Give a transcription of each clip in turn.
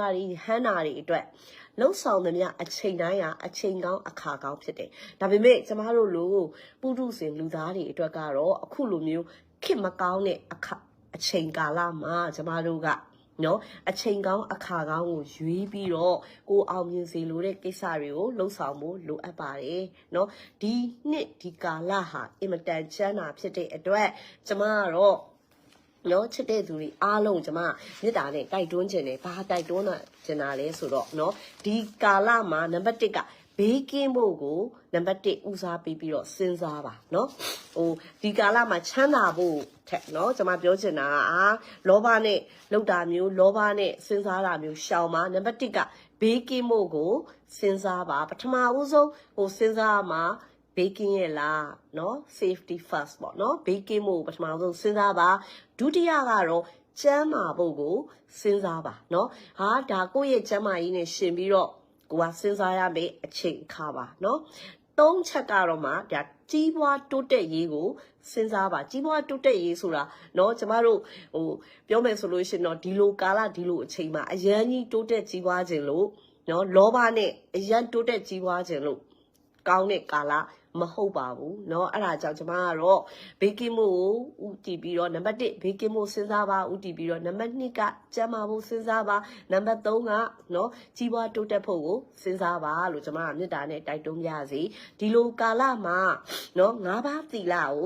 ဒါတွေဟန်းနာတွေအတွက်လှုပ်ဆောင်သမျှအချိန်တိုင်းဟာအချိန်ကောင်းအခါကောင်းဖြစ်တယ်။ဒါပေမဲ့ကျမတို့လိုပုထုဇဉ်လူသားတွေအတွက်ကတော့အခုလိုမျိုးခစ်မကောင်းတဲ့အခါအချိန်ကာလမှာကျမတို့ကနော်အချိန်ကောင်းအခါကောင်းကိုရွေးပြီးတော့ကိုအောင်မြင်စေလိုတဲ့ကိစ္စတွေကိုလှုပ်ဆောင်ဖို့လိုအပ်ပါတယ်နော်ဒီနှစ်ဒီကာလဟာအင်မတန်ချမ်းသာဖြစ်တဲ့အတွက်ကျမကတော့ နော်ချစ်တဲ့သူတွေအားလုံးကျွန်မမေတ္တာနဲ့တိုက်တွန်းခြင်းနဲ့ဘာတိုက်တွန်းတာကျင်တာလဲဆိုတော့နော်ဒီကာလမှာနံပါတ်1ကဘေးကင်းဖို့ကိုနံပါတ်1ဦးစားပေးပြီးတော့စဉ်းစားပါเนาะဟိုဒီကာလမှာချမ်းသာဖို့ထက်เนาะကျွန်မပြောချင်တာကအာလောဘနဲ့လောက်တာမျိုးလောဘနဲ့စဉ်းစားတာမျိုးရှောင်ပါနံပါတ်1ကဘေးကင်းဖို့ကိုစဉ်းစားပါပထမဦးဆုံးဟိုစဉ်းစားမှာဘေးကင်းရဲ့လားเนาะ safety first ပေါ့เนาะဘေးကင်းဖို့ပထမဆုံးစဉ်းစားပါ ဒုတိယကတော့ကျမ်းမာဖို့ကိုစဉ်းစားပါเนาะဟာဒါကိုယ့်ရဲ့ကျမ်းမာရေးနဲ့ရှင်ပြီးတော့ကိုကစဉ်းစားရမယ့်အချိန်အခါပါเนาะသုံးချက်ကတော့မှဒါကြီးပွားတိုးတက်ရေးကိုစဉ်းစားပါကြီးပွားတိုးတက်ရေးဆိုတာเนาะကျမတို့ဟိုပြောမယ်ဆိုလို့ရှိရင်တော့ဒီလိုကာလဒီလိုအချိန်မှာအရန်ကြီးတိုးတက်ကြီးပွားခြင်းလို့เนาะလောဘနဲ့အရန်တိုးတက်ကြီးပွားခြင်းလို့ကောင်းတဲ့ကာလ မဟုတ်ပါဘူးเนาะအဲ့ဒါကြောင့်ကျွန်မကတော့ဘေးကင်းမှုကိုဥတည်ပြီးတော့နံပါတ်1ဘေးကင်းမှုစဉ်းစားပါဥတည်ပြီးတော့နံပါတ်2ကကျန်းမာဖို့စဉ်းစားပါနံပါတ်3ကเนาะကြီးပွားတိုးတက်ဖို့ကိုစဉ်းစားပါလို့ကျွန်မကမေတ္တာနဲ့တိုက်တွန်းပြစီဒီလိုကာလမှာเนาะ၅ပါးသီလကို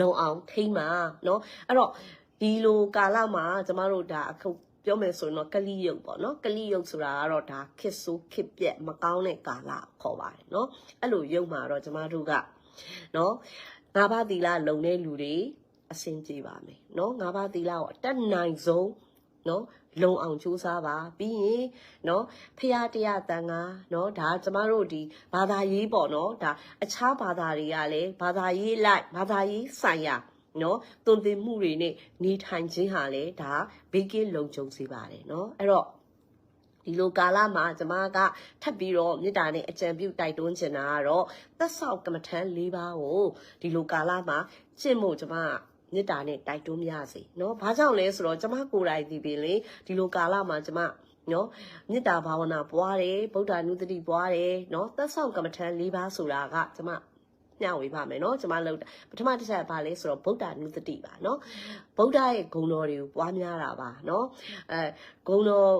လုံအောင်ထိမ့်ပါเนาะအဲ့တော့ဒီလိုကာလမှာကျမတို့ဒါအခု ပြောမယ်ဆိုရင်တော့ကလိယုတ်ပေါ့နော်ကလိယုတ်ဆိုတာကတော့ဒါခစ်ဆိုးခစ်ပြက်မကောင်းတဲ့ကာလခေါ်ပါတယ်နော်အဲ့လိုယုတ်မှာတော့ကျမတို့ကနော်ငါးပါးသီလလုံတဲ့လူတွေအဆင်ပြေပါမယ်နော်ငါးပါးသီလကိုအတက်နိုင်ဆုံးနော်လုံအောင်ကြိုးစားပါပြီးရင်နော်ဖရာတရားတန်ခါနော်ဒါကျမတို့ဒီဘာသာရေးပေါ့နော်ဒါအခြားဘာသာတွေကလည်းဘာသာရေးလိုက်ဘာသာရေးဆိုင်ရာ နော်သွန်သင်မှုတွေနဲ့နေထိုင်ခြင်းဟာလည်းဒါဘေးကင်းလုံခြုံစေပါတယ်နော်အဲ့တော့ဒီလိုကာလမှာကျမကထပ်ပြီးတော့မေတ္တာနဲ့အကြံပြုတိုက်တွန်းချင်တာကတော့သက်ဆောက်ကမ္မထမ်း၄ပါးကိုဒီလိုကာလမှာကျင့်ဖို့ကျမကမေတ္တာနဲ့တိုက်တွန်းရစေเนาะဘာကြောင့်လဲဆိုတော့ကျမကိုယ်တိုင်ဒီပင်လေဒီလိုကာလမှာကျမနော်မေတ္တာဘာဝနာပွားတယ်ဗုဒ္ဓနုတ္တိပွားတယ်နော်သက်ဆောင်ကမ္မထံ၄ပါးဆိုတာကကျမ မျှဝေပါမယ်เนาะကျွန်မလောက်ပထမတစ်ချက်ပါလဲဆိုတော့ဗုဒ္ဓနုတ္တိပါเนาะဗုဒ္ဓရဲ့ဂုဏ်တော်တွေကိုပွားများတာပါเนาะအဲဂုဏ်တော်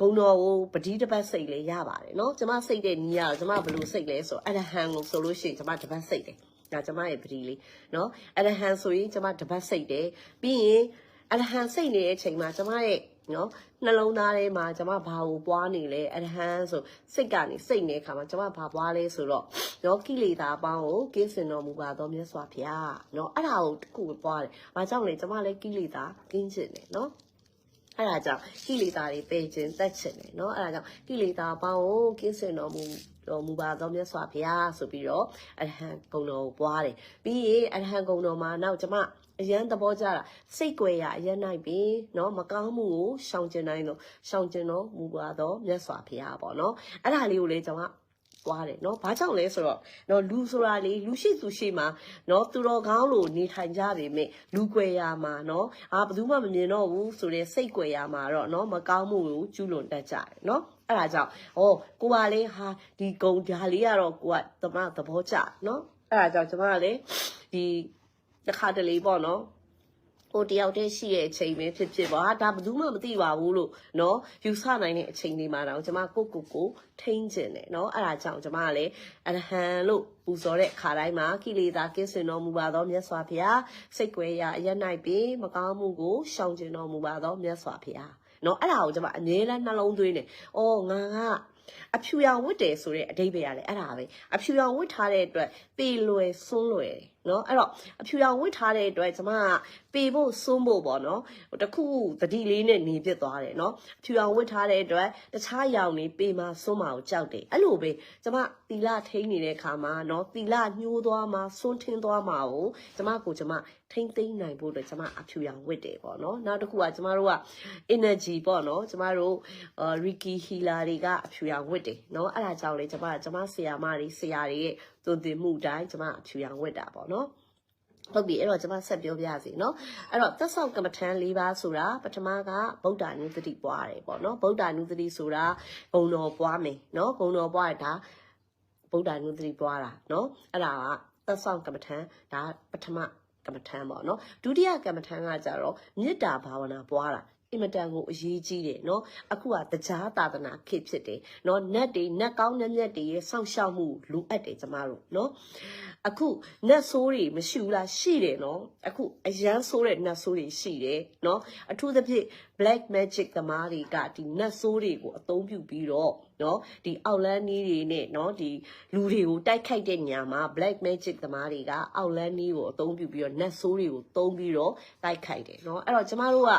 ဂုံတော်ကိုပတိတစ်ပတ်စိတ်လေးရပါတယ်เนาะကျမစိတ်တဲ့နီးရတော့ကျမဘယ်လိုစိတ်လဲဆိုအရဟံကိုဆိုလို့ရှိရင်ကျမတစ်ပတ်စိတ်တယ်ဒါကျမရဲ့ပတိလေးเนาะအရဟံဆိုရင်ကျမတစ်ပတ်စိတ်တယ်ပြီးရင်အရဟံစိတ်နေတဲ့အချိန်မှာကျမရဲ့ နော်နှလုံးသားထဲမှာကျွန်မဘာကိုပွားနေလဲအရဟံဆိုစိတ်ကနေစိတ်နေတဲ့အခါမှာကျွန်မဘာပွားလဲဆိုတော့နော်ကိလေသာအပေါင်းကိုကင်းစင်တော်မူပါတော်မြတ်စွာဘုရားနော်အဲ့ဒါကိုတစ်ခုပွားတယ်။ဘာကြောင့်လဲကျွန်မလည်းကိလေသာကင်းစင်တယ်နော်အဲ့ဒါကြောင့်ကိလေသာတွေပယ်ခြင်းတတ်ခြင်းတယ်နော်အဲ့ဒါကြောင့်ကိလေသာအပေါင်းကိုကင်းစင်တော်မူတော်မူပါသောမြတ်စွာဘုရားဆိုပြီးတော့အရဟံဂုဏ်တော်ကိုပွားတယ်ပြီးရင်အရဟံဂုဏ်တော်မှာနောက်ကျွန်မ အရန်သဘောကြတာစိတ်ွယ်ရအရန်နိုင်ပြီเนาะမကောင်းမှုကိုရှောင်ကျင်နိုင်တော့ရှောင်ကျင်တော့မူပါတော့မြတ်စွာဘုရားပေါ့เนาะအဲ့ဒါလေးကိုလေကျွန်မွားတယ်เนาะဘာကြောင့်လဲဆိုတော့เนาะလူဆိုတာလေလူရှိသူရှိမှာเนาะသူတော်ကောင်းလို့နေထိုင်ကြပေမဲ့လူွယ်ရမှာเนาะအာဘယ်သူမှမမြင်တော့ဘူးဆိုတဲ့စိတ်ွယ်ရမှာတော့เนาะမကောင်းမှုကိုကျူးလွန်တတ်ကြတယ်เนาะအဲ့ဒါကြောင့်ဟောကိုပါလေဟာဒီဂုံဓာလေးကတော့ကိုကသမသဘောကျเนาะအဲ့ဒါကြောင့်ကျွန်မကလေဒီ တစ်ခါတလေပေါ့နော်ဟိုတယောက်တည်းရှိတဲ့အချိန်ပဲဖြစ်ဖြစ်ပါဟာဒါဘယ်သူမှမသိပါဘူးလို့เนาะယူဆနိုင်တဲ့အချိန်လေးမှာတော့ကျွန်မကိုကိုကိုထိန်းကျင်တယ်เนาะအဲ့ဒါကြောင့်ကျွန်မကလည်းအရဟံလို့ပူဇော်တဲ့ခါတိုင်းမှာကိလေသာကင်းစင်တော်မူပါသောမြတ်စွာဘုရားစိတ်ွယ်ရာအရ၌ပြီးမကောင်းမှုကိုရှောင်ကျင်တော်မူပါသောမြတ်စွာဘုရားเนาะအဲ့ဒါကိုကျွန်မအငြင်းလဲနှလုံးသွင်းတယ်။အော်ငါကအဖြူရောင်ဝတ်တယ်ဆိုတဲ့အဓိပ္ပာယ်ရတယ်အဲ့ဒါပဲအဖြူရောင်ဝတ်ထားတဲ့အတွက်ပေလွယ်ဆွန်းလွယ်တယ် နော်အဲ့တော့အဖြူရောင်ဝတ်ထားတဲ့အတွက်ကျမက ပေဖို့စွန့်ဖို့ပေါ့နော်တခုသတိလေးနဲ့နေပြစ်သွားတယ်နော်ဖြူအောင်ဝတ်ထားတဲ့အတွက်တခြားရောင်တွေပေမှာစွန့်မှာကိုကြောက်တယ်အဲ့လိုပဲကျမသီလထိန်းနေတဲ့ခါမှာနော်သီလညှိုးသွားမှာစွန့်ထင်းသွားမှာကိုကျမကိုကျမထိမ့်သိမ့်နိုင်ဖို့အတွက်ကျမအဖြူရောင်ဝတ်တယ်ပေါ့နော်နောက်တစ်ခုကကျမတို့က energy ပေါ့နော်ကျမတို့ Ricky Healer တွေကအဖြူရောင်ဝတ်တယ်နော်အဲ့ဒါကြောင့်လေကျမကျမဆရာမတွေဆရာတွေရဲ့သွန်သင်မှုတိုင်းကျမအဖြူရောင်ဝတ်တာပေါ့နော် ဟုတ်ပြီအဲ့တော့ကျွန်မဆက်ပြောပြရစီเนาะအဲ့တော့သက်ဆောင်ကမ္မထန်၄ပါးဆိုတာပထမကဗုဒ္ဓနုသတိပွားတယ်ပေါ့เนาะဗုဒ္ဓနုသတိဆိုတာဘုံတော်ပွားမယ်เนาะဘုံတော်ပွားတာဗုဒ္ဓနုသတိပွားတာเนาะအဲ့ဒါကသက်ဆောင်ကမ္မထန်ဒါပထမကမ္မထန်ပေါ့เนาะဒုတိယကမ္မထန်ကကြတော့မေတ္တာဘာဝနာပွားတာ အင်မတန်ကိုအရေးကြီးတယ်နော်အခုကတရားသာသနာခေတ်ဖြစ်တယ်နော်နတ်တွေနတ်ကောင်းနတ်မြတ်တွေရဲ့စောင့်ရှောက်မှုလိုအပ်တယ်ကျမတို့နော်အခုနတ်ဆိုးတွေမရှိဘူးလားရှိတယ်နော်အခုအရန်ဆိုးတဲ့နတ်ဆိုးတွေရှိတယ်နော်အထူးသဖြင့် black magic သမားတွေကဒီနတ်ဆိုးတွေကိုအသုံးပြုပြီးတော့နော်ဒီအောက်လန်းနီးတွေနဲ့နော်ဒီလူတွေကိုတိုက်ခိုက်တဲ့ညမှာ black magic သမားတွေကအောက်လန်းနီးကိုအသုံးပြုပြီးတော့နတ်ဆိုးတွေကိုသုံးပြီးတော့တိုက်ခိုက်တယ်နော်အဲ့တော့ကျမတို့က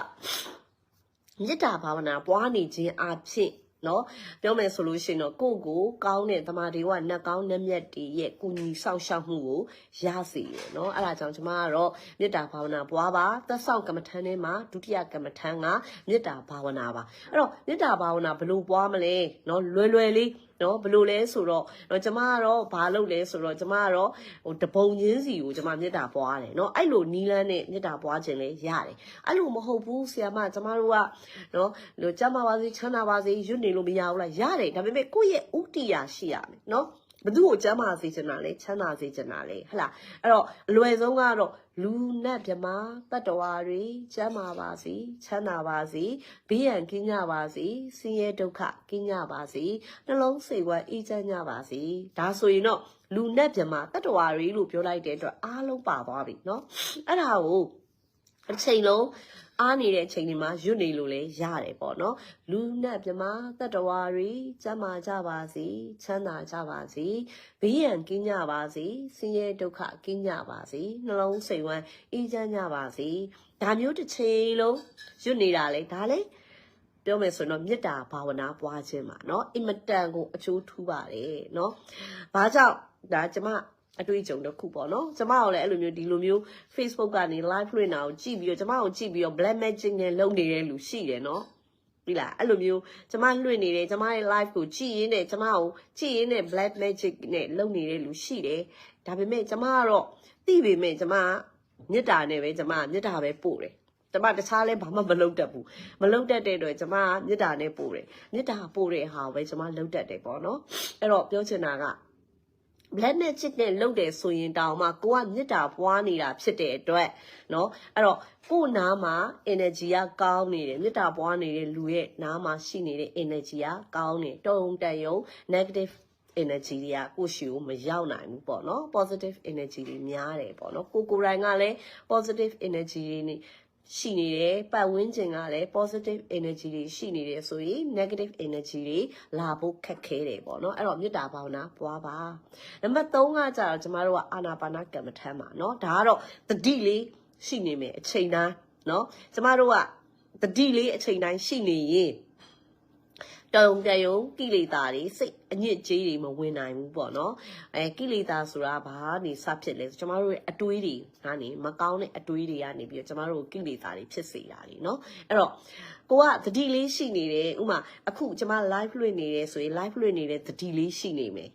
မေတ္တာဘာဝနာပွားနေခြင်းအဖြစ်နော်ပြောမယ်ဆိုလို့ရှိရင်တော့ကိုယ့်ကိုကောင်းတဲ့တမာတွေကနတ်ကောင်းနတ်မြတ်တွေရဲ့ကုညီဆောက်ရှောက်မှုကိုရစေရယ်နော်အဲ့ဒါကြောင့်ကျွန်မကတော့မေတ္တာဘာဝနာပွားပါသက်ဆောင်ကမ္မထမ်းထဲမှာဒုတိယကမ္မထမ်းကမေတ္တာဘာဝနာပါအဲ့တော့မေတ္တာဘာဝနာဘယ်လိုပွားမလဲနော်လွယ်လွယ်လေး နော်ဘယ်လိုလဲဆိုတော့တော့ကျမကတော့ဘာလုပ်လဲဆိုတော့ကျမကတော့ဟိုတပုံချင်းစီကိုကျမမေတ္တာပွားတယ်နော်အဲ့လိုနီးလန်းနဲ့မေတ္တာပွားခြင်းလဲရတယ်အဲ့လိုမဟုတ်ဘူးဆရာမကျမတို့ကနော်လို့ကျမပါစေချမ်းသာပါစေရွတ်နေလို့မရဘူးလားရတယ်ဒါပေမဲ့ကိုယ့်ရဲ့ဥတီယာရှိရမယ်နော် ဘသူ့ကိုကျမ်းမာစေချင်တာလဲချမ်းသာစေချင်တာလဲဟဟလားအဲ့တော့အလွယ်ဆုံးကတော့လူနဲ့မြမတတ္တဝါတွေကျမ်းမာပါစေချမ်းသာပါစေဘေးရန်ကင်းကြပါစေဆင်းရဲဒုက္ခကင်းကြပါစေနှလုံးစိတ်ဝမ်းအေးချမ်းကြပါစေဒါဆိုရင်တော့လူနဲ့မြမတတ္တဝါတွေလို့ပြောလိုက်တဲ့အတွက်အားလုံးပါသွားပြီเนาะအဲ့ဒါကို အချိန်လုံးအားနေတဲ့အချိန်တွေမှာရွတ်နေလို့လည်းရတယ်ပေါ့နော်လူနဲ့မြမတတ္တဝါတွေကျမ်းမာကြပါစေချမ်းသာကြပါစေဘေးရန်ကင်းကြပါစေဆင်းရဲဒုက္ခကင်းကြပါစေနှလုံးစိတ်ဝမ်းအေးချမ်းကြပါစေဒါမျိုးတစ်ချိန်လုံးရွတ်နေတာလေဒါလေပြောမယ်ဆိုတော့မေတ္တာဘာဝနာပွားခြင်းပါเนาะအင်မတန်ကိုအကျိုးထူးပါတယ်เนาะဘာကြောင့်ဒါကျမ အတွေ့အကြုံတစ်ခုပေါ့နော်ကျမတို့လည်းအဲ့လိုမျိုးဒီလိုမျိုး Facebook ကနေ live လွှင့်တာကိုကြည့်ပြီးတော့ကျမကိုကြည့်ပြီးတော့ black magic နဲ့လုပ်နေတဲ့လူရှိတယ်နော်ပြီလားအဲ့လိုမျိုးကျမလွှင့်နေတယ်ကျမရဲ့ live ကိုကြည့်ရင်းနဲ့ကျမကိုကြည့်ရင်းနဲ့ black magic နဲ့လုပ်နေတဲ့လူရှိတယ်ဒါပေမဲ့ကျမကတော့သိပေမဲ့ကျမကမေတ္တာနဲ့ပဲကျမကမေတ္တာပဲပို့တယ်ကျမတခြားလဲဘာမှမလုပ်တတ်ဘူးမလုပ်တတ်တဲ့အတွက်ကျမကမေတ္တာနဲ့ပို့တယ်မေတ္တာပို့တဲ့ဟာကိုပဲကျမလုပ်တတ်တယ်ပေါ့နော်အဲ့တော့ပြောချင်တာက black magic နဲ့လုပ်တယ်ဆိုရင်တောင်မှကိုကမေတ္တာပွားနေတာဖြစ်တဲ့အတွက်เนาะအဲ့တော့ကို့နားမှာ energy ကကောင်းနေတယ်မေတ္တာပွားနေတဲ့လူရဲ့နားမှာရှိနေတဲ့ energy ကကောင်းနေတုံတက်ယုံ negative energy တွေကကိုရှိကိုမရောက်နိုင်ဘူးပေါ့နော် positive energy တွေများတယ်ပေါ့နော်ကိုကိုယ်တိုင်ကလည်း positive energy တွေနေ ရှိနေတယ်ပတ်ဝန်းကျင်ကလည်း positive energy တွေရှိနေတယ်ဆိုရင် negative energy တွေလာဖို့ခက်ခဲတယ်ပေါ့နော်အဲ့တော့မေတ္တာဘာဝနာပွားပါနံပါတ်3ကကြတော့ကျမတို့ကအာနာပါနာကမ္မထမ်းပါနော်ဒါကတော့တတိလေးရှိနေမယ်အချိန်တိုင်းနော်ကျမတို့ကတတိလေးအချိန်တိုင်းရှိနေရင် တုံတယုံကိလေသာတွေစိတ်အညစ်အကြေးတွေမဝင်နိုင်ဘူးပေါ့နော်အဲကိလေသာဆိုတာဘာနေစဖြစ်လဲဆိုကျမတို့ရဲ့အတွေးတွေကနေမကောင်းတဲ့အတွေးတွေကနေပြီးတော့ကျမတို့ကိလေသာတွေဖြစ်စေတာလေနော်အဲ့တော့ကိုကသတိလေးရှိနေတယ်ဥမာအခုကျမ live လွှင့်နေတယ်ဆိုရင် live လွှင့်နေတဲ့သတိလေးရှိနေမယ်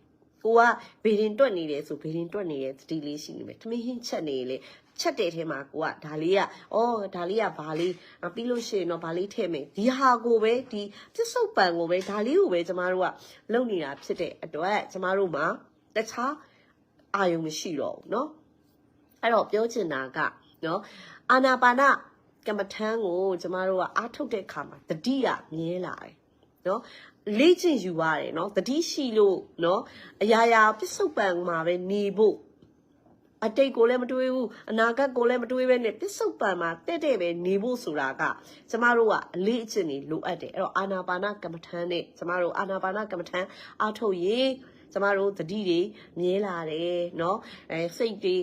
ကိုကဘေရင်တွက်နေတယ်ဆိုဘေရင်တွက်နေတဲ့သတိလေးရှိနေမယ်ထမင်းဟင်းချက်နေလေ ချက်တဲ့ထဲမှာကိုကဒါလေးကအော်ဒါလေးကဘာလေးပြီးလို့ရှိရင်တော့ဘာလေးထည့်မယ်ဒီဟာကိုပဲဒီပြစ္ဆုတ်ပံကိုပဲဒါလေးကိုပဲကျမတို့ကလုပ်နေတာဖြစ်တဲ့အတွက်ကျမတို့မှာတခြားအာယုံမရှိတော့ဘူးเนาะအဲ့တော့ပြောချင်တာကเนาะအာနာပါနကမ္မထမ်းကိုကျမတို့ကအားထုတ်တဲ့အခါမှာတတိယမြဲလာတယ်เนาะလေ့ကျင့်ယူရတယ်เนาะတတိရှိလို့เนาะအရာရာပြစ္ဆုတ်ပံမှာပဲနေဖို့ အတိတ်ကိုလည်းမတွေးဘူးအနာဂတ်ကိုလည်းမတွေးပဲနဲ့ပစ္စုပန်မှာတဲ့တဲ့ပဲနေဖို့ဆိုတာကကျမတို့ကအလေးအကျင့်တွေလိုအပ်တယ်အဲ့တော့အာနာပါနကမ္မထမ်းနဲ့ကျမတို့အာနာပါနကမ္မထမ်းအားထုတ်ရင်ကျမတို့တတိတွေမြဲလာတယ်เนาะအဲစိတ်တွေ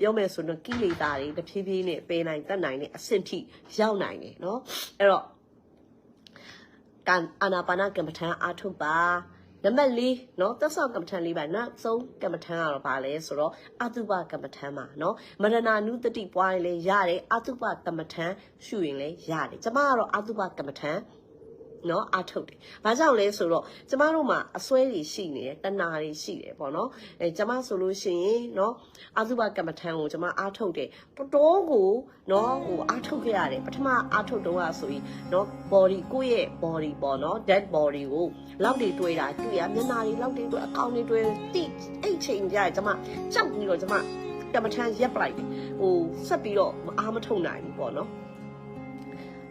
ပြောမယ်ဆိုတော့ကိလေသာတွေတဖြည်းဖြည်းနဲ့ပယ်နိုင်တတ်နိုင်တဲ့အဆင့်ထိရောက်နိုင်တယ်เนาะအဲ့တော့ကအာနာပါနကမ္မထမ်းအားထုတ်ပါ နံပါတ်၄နော်သက်ဆောင်ကမ္မထန်လေးပါနောက်ဆုံးကမ္မထန်ကတော့ဗာလဲဆိုတော့အတုပကမ္မထန်ပါနော်မရဏနုတတိပွားရင်လည်းရတယ်အတုပကမ္မထန်ရှုရင်လည်းရတယ်ကျမကတော့အတုပကမ္မထန် နော်အားထုတ်တယ်။ဘာကြောင့်လဲဆိုတော့ကျမတို့မှာအစွဲတွေရှိနေတယ်တဏှာတွေရှိတယ်ပေါ့နော်။အဲကျမဆိုလို့ရှိရင်နော်အာသုဘကမ္မထံကိုကျမအားထုတ်တယ်တော်တော်ကိုနော်ဟိုအားထုတ်ခဲ့ရတယ်ပထမအားထုတ်တော့ကဆိုရင်နော် body ကိုယ့်ရဲ့ body ပေါ့နော် dead body ကိုလောက်တွေတွေးတာတွေ့ရမျက်နှာတွေလောက်တွေတွေးအကောင်းတွေတွေးတိအဲ့ချိန်ကြရကျမကြောက်ပြီးတော့ကျမကမ္မထံရက်ပလိုက်တယ်ဟိုဆက်ပြီးတော့အားမထုတ်နိုင်ဘူးပေါ့နော်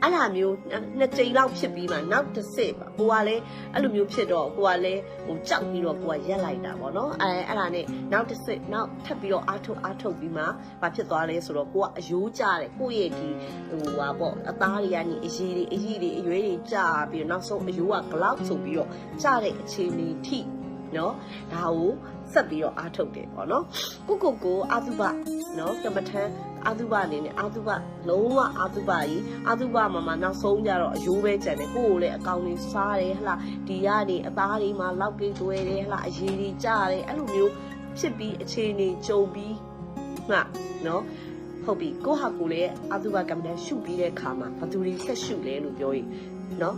အဲ့လိုမျိုးနှစ်ကြိမ်လောက်ဖြစ်ပြီးမှနောက်တစ်စစ်ပါကိုကလည်းအဲ့လိုမျိုးဖြစ်တော့ကိုကလည်းဟိုကြောက်ပြီးတော့ကိုကရက်လိုက်တာပေါ့နော်အဲအဲ့ဒါနဲ့နောက်တစ်စစ်နောက်ထပ်ပြီးတော့အားထုတ်အားထုတ်ပြီးမှဘာဖြစ်သွားလဲဆိုတော့ကိုကအယိုးကြတယ်ကိုရဲ့ဒီဟိုဟာပေါ့အသားတွေကနေအရည်တွေအရည်တွေအရွယ်တွေကြပြီးတော့နောက်ဆုံးအယိုးကဂလောက်ဆိုပြီးတော့ကြတဲ့အခြေအနေထိနော်ဒါကိုဆက်ပြီးတော့အားထုတ်တယ်ပေါ့နော်ကိုကိုကိုအာသုဘနော်ကမ္မထံ အာသုဘအနေနဲ့အာသုဘလုံးဝအာသုဘကြီးအာသုဘမှာမှနောက်ဆုံးကြတော့အယိုးပဲကြံတယ်ကိုကိုလည်းအကောင်လေးစားတယ်ဟလားဒီကနေအသားတွေမှာလောက်ကိသွဲတယ်ဟလားအရည်တွေကြတယ်အဲ့လိုမျိုးဖြစ်ပြီးအခြေအနေကြုံပြီးငါနော်ဟုတ်ပြီကိုဟာကိုလည်းအာသုဘကမ္မထံရှုပြီးတဲ့အခါမှာဘသူတွေဆက်ရှုလဲလို့ပြောရင်နော်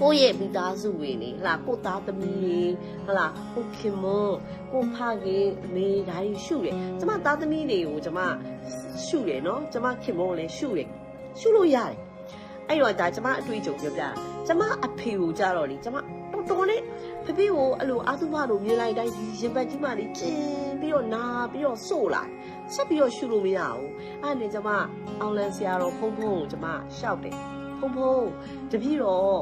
ကိုယ့်ရဲ့မိသားစုဝင်နေဟလာကိုသားသမီးတွေဟလာကိုခင်မွန်းကိုဖခင်အမေဒါတွေရှုတယ်ကျမသားသမီးတွေကိုကျမရှုတယ်နော်ကျမခင်မွန်းကိုလည်းရှုတယ်ရှုလို့ရတယ်အဲ့တော့ဒါကျမအတွေ့အကြုံပြောပြတာကျမအဖေကိုကြတော့လေကျမတော်တော်လေးဖဖေကိုအဲ့လိုအာသုဘလိုမြင်လိုက်တိုင်းဒီရင်ပတ်ကြီးမှလေကျင်းပြီးတော့နာပြီးတော့စို့လာဆက်ပြီးတော့ရှုလို့မရဘူးအဲ့နဲ့ကျမအောင်လန်ဆရာတော်ဖုံဖုံကိုကျမရှောက်တယ် ဖုံဖုံတပည့်တော်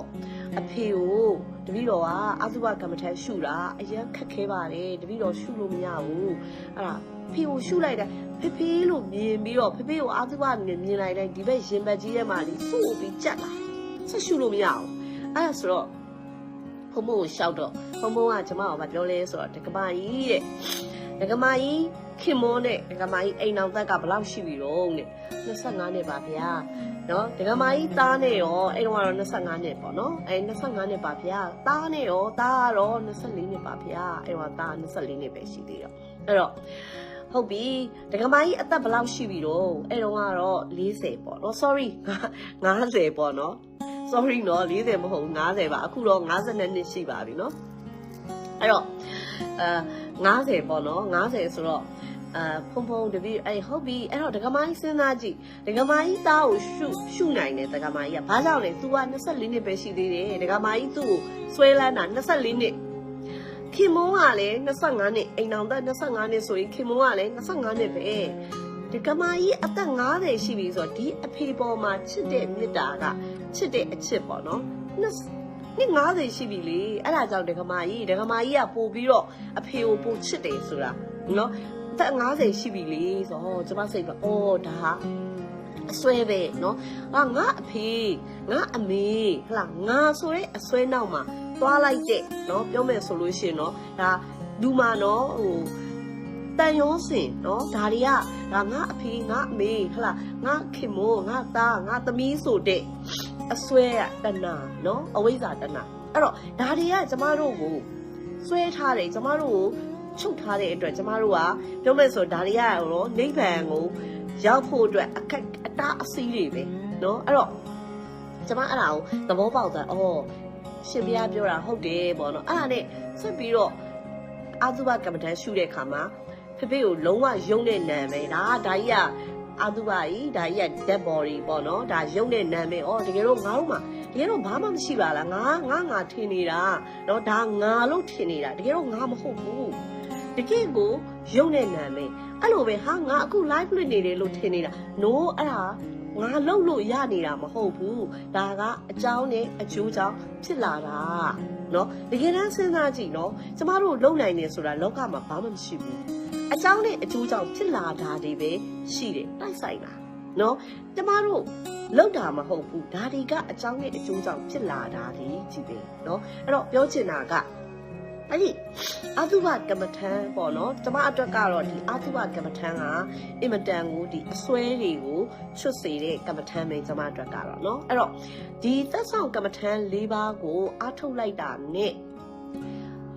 အဖေကိုတပည့်တော်ကအသုဘကမ္မထန်ရှုတာအရင်ခက်ခဲပါတယ်တပည့်တော်ရှုလို့မရဘူးအဲ့ဒါဖေကိုရှုလိုက်တယ်ဖေဖေလို့မြင်ပြီးတော့ဖေဖေကိုအာသုဘမြင်မြင်လိုက်တိုင်းဒီဘက်ရင်ဘတ်ကြီးထဲမှာလေစို့ပြီးကြက်လာဆက်ရှုလို့မရဘူးအဲ့ဒါဆိုတော့ဖုံဖုံကိုရှောက်တော့ဖုံဖုံကကျမကမပြောလဲဆိုတော့ဒကမာကြီးတဲ့ဒကမာကြီး ခင်မောနဲ့ဒကမာကြီးအိမ်အောင်သက်ကဘယ်လောက်ရှိပြီတော့တဲ့25နှစ်ပါဗျာနော်ဒကမာကြီးသားနဲ့ရောအဲ့တော့ကတော့25နှစ်ပေါ့နော်အဲ25နှစ်ပါဗျာသားနဲ့ရောသားကတော့24နှစ်ပါဗျာအဲ့တော့သား24နှစ်ပဲရှိသေးတော့အဲ့တော့ဟုတ်ပြီဒကမာကြီးအသက်ဘယ်လောက်ရှိပြီတော့အဲ့တော့ကတော့40ပေါ့နော် sorry 50ပေါ့နော် sorry နော်40မဟုတ်50ပါအခုတော့52နှစ်ရှိပါပြီနော်အဲ့တော့အဲ50ပေါ့နော်50ဆိုတော့ အာဖုံဖုံတပည့်အဲ့ဟုတ်ပြီအဲ့တော့ဒကမာကြီးစဉ်းစားကြည့်ဒကမာကြီးသားကိုရှုရှုနိုင်တယ်ဒကမာကြီးကဘာကြောင့်လဲ तू က24နှစ်ပဲရှိသေးတယ်ဒကမာကြီးသူ့ကိုဆွဲလန်းတာ24နှစ်ခင်မုန်းကလည်း25နှစ်အိမ်အောင်သက်25နှစ်ဆိုရင်ခင်မုန်းကလည်း25နှစ်ပဲဒကမာကြီးအသက်50ရှိပြီဆိုတော့ဒီအဖေပေါ်မှာချစ်တဲ့မေတ္တာကချစ်တဲ့အချစ်ပေါ့နော်နှစ်50ရှိပြီလေအဲ့ဒါကြောင့်ဒကမာကြီးဒကမာကြီးကပို့ပြီးတော့အဖေကိုပို့ချစ်တယ်ဆိုတာနော်အ သက်50ရှိပြီလေဆိုတော့ကျမစိတ်ကအော်ဒါအစွဲပဲเนาะဟာငါအဖေငါအမေဟလာငါဆိုတဲ့အစွဲနောက်မှာသွားလိုက်တဲ့เนาะပြောမယ်ဆိုလို့ရှိရင်เนาะဒါလူမာเนาะဟိုတန်ရောစင်เนาะဒါတွေကဒါငါအဖေငါအမေဟလာငါခင်မိုးငါသားငါသမီးဆိုတဲ့အစွဲရတဏเนาะအဝိဇ္ဇာတဏအဲ့တော့ဒါတွေကကျမတို့ကိုစွဲထားတယ်ကျမတို့ကို ချုပ်ထားတဲ့အတွက်ကျမတို့ကပြောမယ်ဆိုဒါတွေကရောနိဗ္ဗာန်ကိုရောက်ဖို့အတွက်အခက်အတားအဆီးတွေပဲเนาะအဲ့တော့ကျမအဲ့ဒါကိုသဘောပေါက်တာအော်ရှင်ဘုရားပြောတာဟုတ်တယ်ပေါ့နော်အဲ့ဒါနဲ့ဆက်ပြီးတော့အာသုဘကမ္မဋ္ဌာန်းရှုတဲ့အခါမှာဖေဖေကိုလုံးဝယုံတဲ့နာမည်ဒါဒါကြီးကအာသုဘကြီးဒါကြီးက dead body ပေါ့နော်ဒါယုံတဲ့နာမည်ဩတကယ်တော့ငါတို့မှာတကယ်တော့ဘာမှမရှိပါလားငါငါငါထင်နေတာနော်ဒါငါလို့ထင်နေတာတကယ်တော့ငါမဟုတ်ဘူး တကယ်ကိုယုံတဲ့နာမည်အဲ့လိုပဲဟာငါအခု live လွှင့်နေတယ်လို့ထင်နေတာ no အဲ့ဒါငါလုံလို့ရနေတာမဟုတ်ဘူးဒါကအကြောင်းနဲ့အကျိုးကြောင့်ဖြစ်လာတာเนาะတကယ်တမ်းစဉ်းစားကြည့်เนาะကျမတို့လုံနိုင်နေဆိုတာလောကမှာဘာမှမရှိဘူးအကြောင်းနဲ့အကျိုးကြောင့်ဖြစ်လာတာတွေပဲရှိတယ်တိုက်ဆိုင်တာเนาะကျမတို့လောက်တာမဟုတ်ဘူးဒါတွေကအကြောင်းနဲ့အကျိုးကြောင့်ဖြစ်လာတာတွေကြီးပဲเนาะအဲ့တော့ပြောချင်တာက အဲ့ဒီအာသုဘကမ္မထံပေါ့နော်ကျမအတွက်ကတော့ဒီအာသုဘကမ္မထံကအင်မတန်ကိုဒီအစွဲတွေကိုချွတ်စေတဲ့ကမ္မထံပဲကျမအတွက်ကတော့နော်အဲ့တော့ဒီသက်ဆောင်ကမ္မထံ၄ပါးကိုအားထုတ်လိုက်တာနဲ့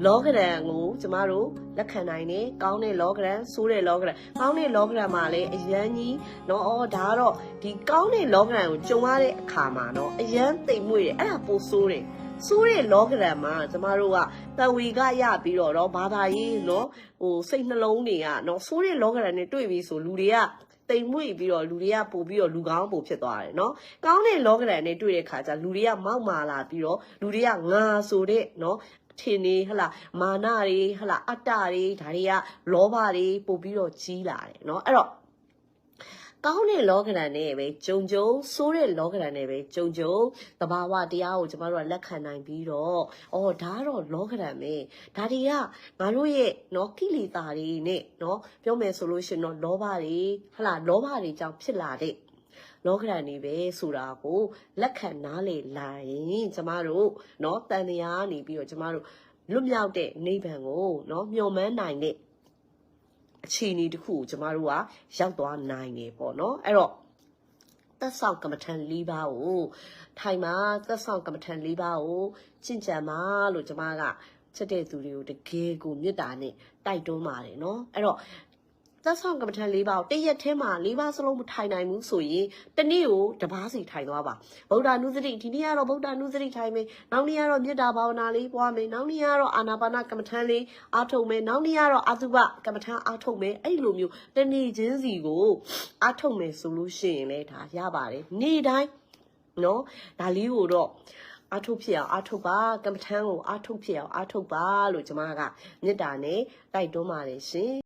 လောကရန်ကိုကျမတို့လက်ခံနိုင်တယ်။ကောင်းတဲ့လောကရန်ဆိုးတဲ့လောကရန်ကောင်းတဲ့လောကရန်မှာလည်းအရန်ကြီးနော်အော်ဒါကတော့ဒီကောင်းတဲ့လောကရန်ကိုကြုံရတဲ့အခါမှာနော်အရန်သိမ်မွေ့တယ်။အဲ့ဒါပိုဆိုးတယ်။ စိုးတဲ့လောကရံမှာကျမတို့ကတဝေကရပြီးတော့တော့ဘာသာရေးနော်ဟိုစိတ်နှလုံးတွေကနော်စိုးတဲ့လောကရံနဲ့တွေ့ပြီးဆိုလူတွေကတိမ်မွေ့ပြီးတော့လူတွေကပို့ပြီးတော့လူကောင်းပို့ဖြစ်သွားတယ်နော်။ကောင်းတဲ့လောကရန်နဲ့တွေ့တဲ့ခါကျလူတွေကမောက်မာလာပြီးတော့လူတွေကငါဆိုတဲ့နော်ထင်နေဟလာမာနတွေဟလာအတ္တတွေဒါတွေကလောဘတွေပို့ပြီးတော့ကြီးလာတယ်နော်။အဲ့တော့ ကောင်းတဲ့လောကဓာတ်နဲ့ပဲဂျုံဂျုံဆိုးတဲ့လောကဓာတ်နဲ့ပဲဂျုံဂျုံသဘာဝတရားကိုကျမတို့ကလက်ခံနိုင်ပြီးတော့အော်ဒါကတော့လောကဓာတ်ပဲဒါတွေကငါတို့ရဲ့เนาะကိလေသာတွေနဲ့เนาะပြောမယ်ဆိုလို့ရှိရင်တော့လောဘတွေဟလာလောဘတွေကြောင့်ဖြစ်လာတဲ့ လောကဓာတ်နေပဲဆိုတာကိုလက်ခံနားလေလာရင်ကျမတို့เนาะတန်တရားကနေပြီးတော့ကျမတို့လွတ်မြောက်တဲ့နိဗ္ဗာန်ကိုเนาะမျှော်မှန်းနိုင်တဲ့ အခြေအနေတစ်ခုကိုကျမတို့ကရောက်သွားနိုင်နေပေါ့နော်အဲ့တော့သက်ဆောင်ကမ္မထံ၄ပါးကိုထိုင်မှာသက်ဆောင်ကမ္မထံ၄ပါးကိုချင့်ကြံပါလို့ကျမကချက်တဲ့သူတွေကိုတကယ်ကိုမေတ္တာနဲ့တိုက်တွန်းပါတယ်နော်အဲ့တော့ သက်ဆောင်ကမ္မထန်၄ပါးကိုတရက်ထဲမှာ၄ပါးစလုံးမထိုင်နိုင်ဘူးဆိုရင်တနေ့ကိုတစ်ပါးစီထိုင်သွားပါဗုဒ္ဓနုစတိဒီနေ့ကတော့ဗုဒ္ဓနုစတိထိုင်မယ်နောက်နေ့ကတော့မေတ္တာဘာဝနာလေးပွားမယ်နောက်နေ့ကတော့အာနာပါနကမ္မထန်လေးအားထုတ်မယ်နောက်နေ့ကတော့အတုပကမ္မထန်အားထုတ်မယ်အဲ့လိုမျိုးတနေ့ချင်းစီကိုအားထုတ်မယ်ဆိုလို့ရှိရင်လည်းဒါရပါတယ်နေ့တိုင်းနော်ဒါလေးကိုတော့အားထုတ်ဖြစ်အောင်အားထုတ်ပါကမ္မထန်ကိုအားထုတ်ဖြစ်အောင်အားထုတ်ပါလို့ကျွန်မကမေတ္တာနဲ့တိုက်တွန်းပါတယ်ရှင်